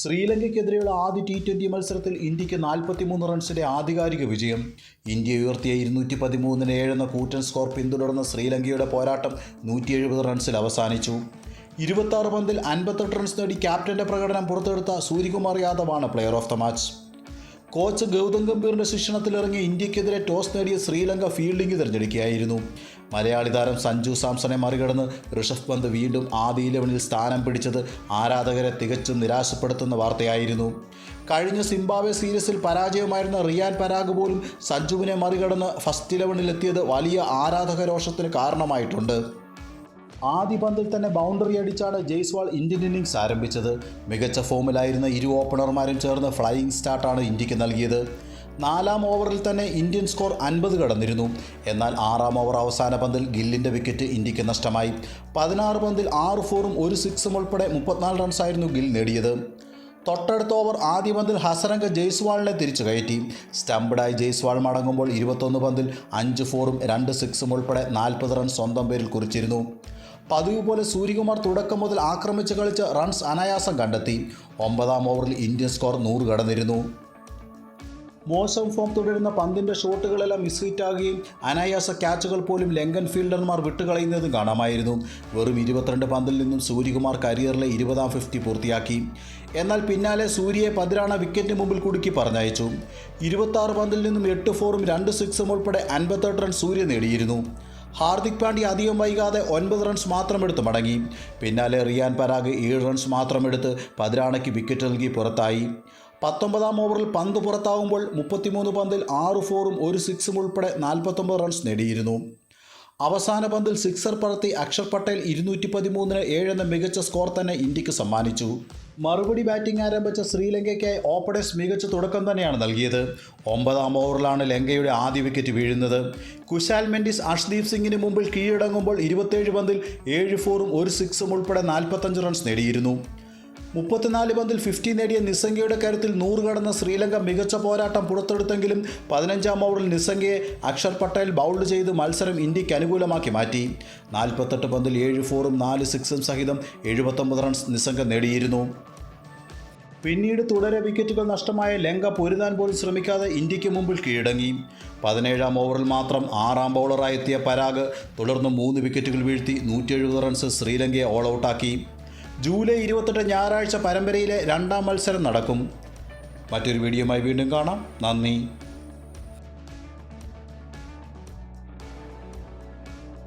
ശ്രീലങ്കയ്ക്കെതിരെയുള്ള ആദ്യ T twenty മത്സരത്തിൽ ഇന്ത്യയ്ക്ക് നാൽപ്പത്തിമൂന്ന് റൺസിന്റെ ആധികാരിക വിജയം. ഇന്ത്യ ഉയർത്തിയ ഇരുന്നൂറ്റി പതിമൂന്നിന് ഏഴെന്ന കൂറ്റൻ സ്കോർ പിന്തുടർന്ന ശ്രീലങ്കയുടെ പോരാട്ടം നൂറ്റി എഴുപത് റൺസിൽ അവസാനിച്ചു. ഇരുപത്താറ് പന്തിൽ അൻപത്തെട്ട് റൺസ് നേടി ക്യാപ്റ്റന്റെ പ്രകടനം പുറത്തെടുത്ത Suryakumar യാദവാണ് player of the match coach Gautam ഗംഭീറിന്റെ ശിക്ഷണത്തിലിറങ്ങി ഇന്ത്യക്കെതിരെ ടോസ് നേടിയ ശ്രീലങ്ക ഫീൽഡിംഗ് തിരഞ്ഞെടുക്കുകയായിരുന്നു. മലയാളി താരം സഞ്ജു സാംസണെ മറികടന്ന് ഋഷഭ് പന്ത് വീണ്ടും ആദ്യ ഇലവനിൽ സ്ഥാനം പിടിച്ചത് ആരാധകരെ തികച്ചും നിരാശപ്പെടുത്തുന്ന വാർത്തയായിരുന്നു. കഴിഞ്ഞ സിംബാബ്വെ സീരീസിൽ പരാജയമായിരുന്ന റിയാൻ പരാഗ് പോലും സഞ്ജുവിനെ മറികടന്ന് ഫസ്റ്റ് ഇലവനിലെത്തിയത് വലിയ ആരാധക രോഷത്തിന് കാരണമായിട്ടുണ്ട്. ആദ്യ പന്തിൽ തന്നെ ബൗണ്ടറി അടിച്ചാണ് ജയ്സ്വാൾ ഇന്ത്യൻ ഇന്നിംഗ്സ് ആരംഭിച്ചത്. മികച്ച ഫോമിലായിരുന്ന ഇരു ഓപ്പണർമാരും ചേർന്ന് ഫ്ലൈയിങ് സ്റ്റാർട്ടാണ് ഇന്ത്യയ്ക്ക് നൽകിയത്. നാലാം ഓവറിൽ തന്നെ ഇന്ത്യൻ സ്കോർ അൻപത് കടന്നിരുന്നു. എന്നാൽ ആറാം ഓവർ അവസാന പന്തിൽ ഗില്ലിന്റെ വിക്കറ്റ് ഇന്ത്യയ്ക്ക് നഷ്ടമായി. പതിനാറ് പന്തിൽ ആറ് ഫോറും ഒരു സിക്സും ഉൾപ്പെടെ മുപ്പത്തിനാല് റൺസായിരുന്നു ഗിൽ നേടിയത്. തൊട്ടടുത്ത ഓവർ ആദ്യ പന്തിൽ ഹസരംഗ ജയ്സ്വാളിനെ തിരിച്ചു കയറ്റി. സ്റ്റംപ്ഡായി ജയ്സ്വാൾ മടങ്ങുമ്പോൾ ഇരുപത്തൊന്ന് പന്തിൽ അഞ്ച് ഫോറും രണ്ട് സിക്സും ഉൾപ്പെടെ നാൽപ്പത് റൺ സ്വന്തം പേരിൽ കുറിച്ചിരുന്നു. പതിവ് പോലെ സൂര്യകുമാർ തുടക്കം മുതൽ ആക്രമിച്ച് കളിച്ച് റൺസ് അനായാസം കണ്ടെത്തി. ഒമ്പതാം ഓവറിൽ ഇന്ത്യൻ സ്കോർ നൂറ് കടന്നിരുന്നു. മോശം ഫോം തുടരുന്ന പന്തിന്റെ ഷോട്ടുകളെല്ലാം മിസ് ഹിറ്റാകുകയും അനായാസ ക്യാച്ചുകൾ പോലും ലങ്കൻ ഫീൽഡർമാർ വിട്ടുകളയുന്നതും കാണാമായിരുന്നു. വെറും ഇരുപത്തിരണ്ട് പന്തിൽ നിന്നും സൂര്യകുമാർ കരിയറിലെ ഇരുപതാം ഫിഫ്റ്റി പൂർത്തിയാക്കി. എന്നാൽ പിന്നാലെ സൂര്യയെ പതിരാണ വിക്കറ്റ് മുമ്പിൽ കുടുക്കി പറഞ്ഞയച്ചു. ഇരുപത്താറ് പന്തിൽ നിന്നും എട്ട് ഫോറും രണ്ട് സിക്സും ഉൾപ്പെടെ അൻപത്തെട്ട് റൺ സൂര്യ നേടിയിരുന്നു. ഹാർദിക് പാണ്ഡ്യ അധികം വൈകാതെ ഒൻപത് റൺസ് മാത്രമെടുത്ത് മടങ്ങി. പിന്നാലെ റിയാൻ പരാഗ് ഏഴ് റൺസ് മാത്രമെടുത്ത് പതിരാണയ്ക്ക് വിക്കറ്റ് നൽകി പുറത്തായി. പത്തൊമ്പതാം ഓവറിൽ പന്ത് പുറത്താകുമ്പോൾ മുപ്പത്തിമൂന്ന് പന്തിൽ ആറ് ഫോറും ഒരു സിക്സും ഉൾപ്പെടെ നാൽപ്പത്തൊമ്പത് റൺസ് നേടിയിരുന്നു. അവസാന പന്തിൽ സിക്സർ പറത്തി അക്ഷർ പട്ടേൽ ഇരുന്നൂറ്റി പതിമൂന്നിന് ഏഴെന്ന മികച്ച സ്കോർ തന്നെ ഇന്ത്യയ്ക്ക് സമ്മാനിച്ചു. മറുപടി ബാറ്റിംഗ് ആരംഭിച്ച ശ്രീലങ്കയ്ക്കായി ഓപ്പണേഴ്സ് മികച്ച തുടക്കം തന്നെയാണ് നൽകിയത്. ഒമ്പതാം ഓവറിലാണ് ലങ്കയുടെ ആദ്യ വിക്കറ്റ് വീഴുന്നത്. കുശാൽ മെൻഡിസ് അഷ്ദീപ് സിംഗിന് മുമ്പിൽ കീഴടങ്ങുമ്പോൾ ഇരുപത്തേഴ് പന്തിൽ ഏഴ് ഫോറും ഒരു സിക്സും ഉൾപ്പെടെ നാൽപ്പത്തഞ്ച് റൺസ് നേടിയിരുന്നു. മുപ്പത്തിനാല് പന്തിൽ ഫിഫ്റ്റി നേടിയ നിസംഗയുടെ കാര്യത്തിൽ നൂറ് കടന്ന ശ്രീലങ്ക മികച്ച പോരാട്ടം പുറത്തെടുത്തെങ്കിലും പതിനഞ്ചാം ഓവറിൽ നിസംഗയെ അക്ഷർ പട്ടേൽ ബൗൾഡ് ചെയ്ത് മത്സരം ഇന്ത്യയ്ക്ക് അനുകൂലമാക്കി മാറ്റി. നാൽപ്പത്തെട്ട് പന്തിൽ ഏഴ് ഫോറും നാല് സിക്സും സഹിതം എഴുപത്തൊമ്പത് റൺസ് നിസംഗ നേടിയിരുന്നു. പിന്നീട് തുടരെ വിക്കറ്റുകൾ നഷ്ടമായ ലങ്ക പൊരുതാൻ പോലും ശ്രമിക്കാതെ ഇന്ത്യയ്ക്ക് മുമ്പിൽ കീഴടങ്ങി. പതിനേഴാം ഓവറിൽ മാത്രം ആറാം ബൗളറായെത്തിയ പരാഗ് തുടർന്ന് മൂന്ന് വിക്കറ്റുകൾ വീഴ്ത്തി നൂറ്റി റൺസ് ശ്രീലങ്കയെ ഓൾ ഔട്ടാക്കി ജൂലൈ ഇരുപത്തെട്ട് ഞായറാഴ്ച പരമ്പരയിലെ രണ്ടാം മത്സരം നടക്കും. മറ്റൊരു വീഡിയോയുമായി വീണ്ടും കാണാം. നന്ദി.